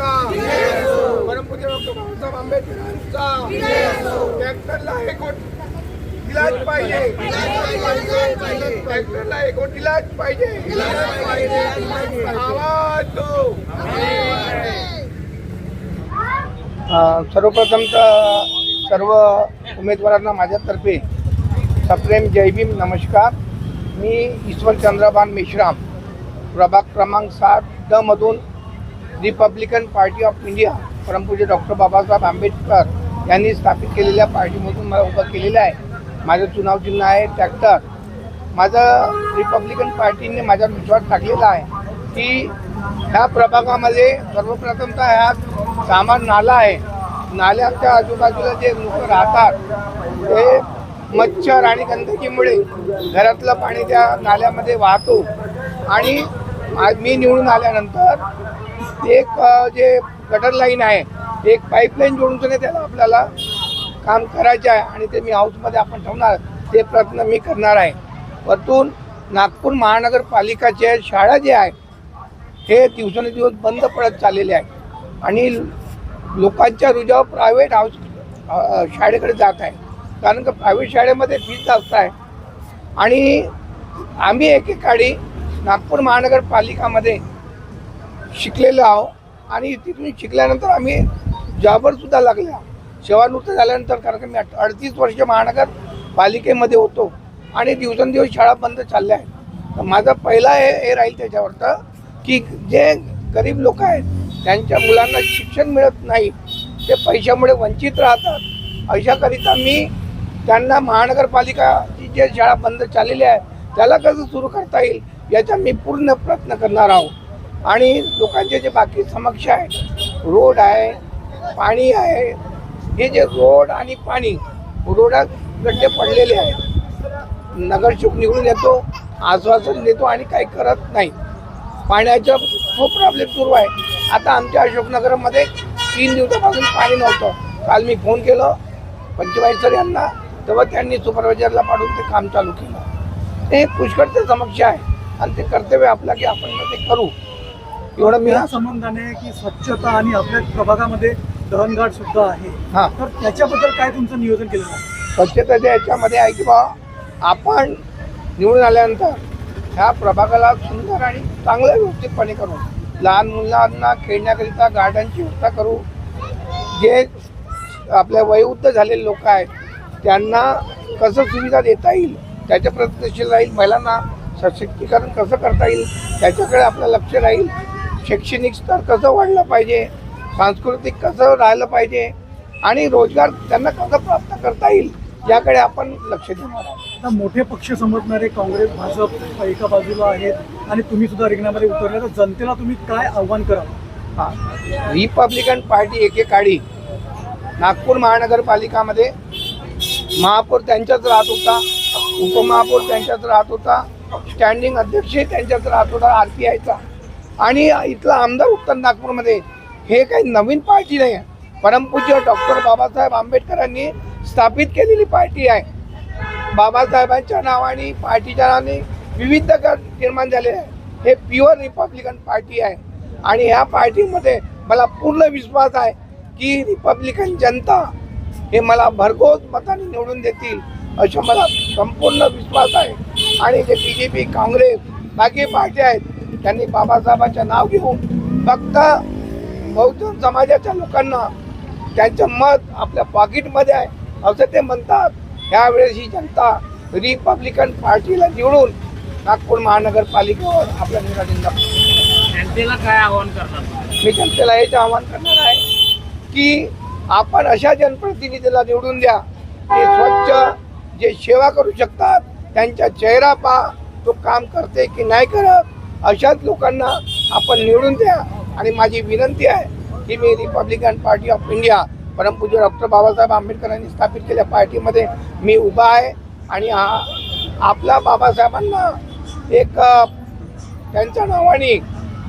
यांचा परमपूज्य डॉक्टर बाबासाहेब आंबेडकर ट्रॅक्टरला हे इलाज पाहिजे. ट्रॅक्टरला हे इलाज पाहिजे. आवाज सर्वप्रथम तर सर्व उमेदवारांना माझ्यातर्फे सप्रेम जयभीम नमस्कार. मी ईश्वर चंद्रभान मेश्राम प्रभाग क्रमांक सात ड रिपब्लिकन पार्टी ऑफ इंडिया परमपूज्य डॉक्टर बाबासाहेब आंबेडकर यांनी स्थापित केलेल्या पार्टीमधून मला उभं केलेलं आहे. माझं चुनाव चिन्ह आहे ट्रॅक्टर माझं रिपब्लिकन पार्टीने माझ्यावर विश्वास टाकलेला आहे की ह्या प्रभागामध्ये सर्वप्रथमतः ह्या सामान नाला आहे. नाल्याच्या आजूबाजूला जे लोक राहतात ते मच्छर आणि गंदगीमुळे घरातलं पाणी त्या नाल्यामध्ये वाहतो. आणि मी निवडून आल्यानंतर एक जे गटर लाईन आहे एक पाईपलाईन जोडून आहे त्याला आपल्याला काम करायचे आहे आणि ते मी हाऊसमध्ये आपण ठेवणार ते प्रयत्न मी करणार आहे. वरतून नागपूर महानगरपालिकाचे शाळा जे आहे हे दिवसेंदिवस बंद पडत चाललेले आहे. आणि लोकांच्या रुजाव प्रायव्हेट हाऊस शाळेकडे जात आहे. कारण का प्रायव्हेट शाळेमध्ये फीज जास्त आहे. आणि आम्ही एकेकाळी नागपूर महानगरपालिकामध्ये शिकलेलो आहो. आणि तिथून शिकल्यानंतर आम्ही जॉबरसुद्धा लागल्या. सेवानिवृत्त झाल्यानंतर कारण की मी अडतीस वर्ष महानगर पालिकेमध्ये होतो. आणि दिवसेंदिवस शाळा बंद चालल्या आहेत. तर माझा पहिला हे हे राहील त्याच्यावरचं की जे गरीब लोक आहेत त्यांच्या मुलांना शिक्षण मिळत नाही ते पैशामुळे वंचित राहतात. अशाकरिता मी त्यांना महानगरपालिकाची जे शाळा बंद चाललेली आहे त्याला कसं सुरू करता येईल याचा मी पूर्ण प्रयत्न करणार आहोत आणि लोकांचे जे बाकी समस्या आहेत रोड आहे पाणी आहे हे जे रोड आणि पाणी रोडात गड्डे पडलेले आहेत नगरसेवक निवडून येतो आश्वासन देतो आणि काही करत नाही. पाण्याचा खूप प्रॉब्लेम सुरू आहे. आता आमच्या अशोकनगरमध्ये तीन दिवसापासून पाणी नव्हतं. काल मी फोन केलं पंचवाई सर यांना तेव्हा त्यांनी सुपरवायझरला पाठवून ते काम चालू केलं. हे पुष्कळचे समस्या आहे. आणि ते कर्तव्य आपलं की आपण ते करू. एवढं मी या संबंधाने की स्वच्छता आणि आपल्या प्रभागामध्ये दहनघाट सुद्धा आहे. हां. तर त्याच्याबद्दल काय तुमचं नियोजन आहे स्वच्छतेच्या याच्यामध्ये आहे की बा आपण निवडून आल्यानंतर ह्या प्रभागाला सुंदर आणि चांगलं व्यवस्थितपणे करू. लहान मुलांना खेळण्याकरिता गार्डनची व्यवस्था करू. जे आपल्या वयोवृद्ध झालेले लोक आहेत त्यांना कसं सुविधा देता येईल त्याच्या प्रयत्नशील राहील महिलांना सशक्तीकरण कसं करता येईल त्याच्याकडे आपलं लक्ष राहील. शैक्षणिक स्तर कसं वाढलं पाहिजे सांस्कृतिक कसं राहिलं पाहिजे आणि रोजगार त्यांना कसं प्राप्त करता येईल याकडे आपण लक्ष देणार आहोत. आता मोठे पक्ष समजणारे काँग्रेस भाजप एका बाजूला आहेत आणि तुम्ही सुद्धा रिंगणामध्ये उतरले तर जनतेला तुम्ही काय आव्हान कराल? हा. रिपब्लिकन पार्टी एकेकाळी नागपूर महानगरपालिकामध्ये महापौर त्यांच्याच राहत होता उपमहापौर त्यांच्याच राहत होता स्टँडिंग अध्यक्ष त्यांच्याच राहत होता आर पी आयचा आणि इथला आमदार उत्तर नागपूरमध्ये हे काही नवीन पार्टी नाही आहे. परमपूज्य डॉक्टर बाबासाहेब आंबेडकरांनी स्थापित केलेली पार्टी आहे. बाबासाहेबांच्या नावाने पार्टीच्या नावाने विविध गट निर्माण झाले आहे. हे प्युअर रिपब्लिकन पार्टी आहे. आणि ह्या पार्टीमध्ये मला पूर्ण विश्वास आहे की रिपब्लिकन जनता हे मला भरघोस मताने निवडून देतील असा मला संपूर्ण विश्वास आहे. आणि जे बी जे पी काँग्रेस बाकी पार्टी आहेत त्यांनी बाबासाहेबांचं नाव घेऊन फक्त बहुजन समाजाच्या लोकांना त्यांचं मत आपल्या पॉकेटमध्ये आहे असं ते म्हणतात. ह्यावेळेस ही जनता रिपब्लिकन पार्टीला निवडून नागपूर महानगरपालिकेवर आपल्या निराधीन जनतेला काय आवाहन करणार मी जनतेला हेच आवाहन करणार आहे की आपण अशा जनप्रतिनिधीला निवडून द्या. ते स्वच्छ जे सेवा करू शकतात त्यांचा चेहरा पा तो काम करते की नाही करत. अशाच लोकांना आपण निवडून द्या. आणि माझी विनंती आहे की मी रिपब्लिकन पार्टी ऑफ इंडिया परमपूज्य डॉक्टर बाबासाहेब आंबेडकरांनी स्थापित केल्या पार्टीमध्ये मी उभा आहे. आणि हा आपला बाबासाहेबांना एक त्यांच्या नावाने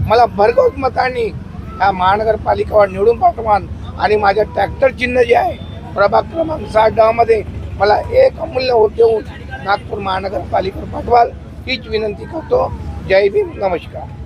मला भरघोस मतांनी ह्या महानगरपालिकेवर निवडून पाठवान. आणि माझं ट्रॅक्टर चिन्ह जे आहे प्रभाग क्रमांक साठमध्ये मला एक अमूल्य होत देऊन नागपूर महानगरपालिकेवर पाठवाल हीच विनंती करतो. जय भीम नमस्कार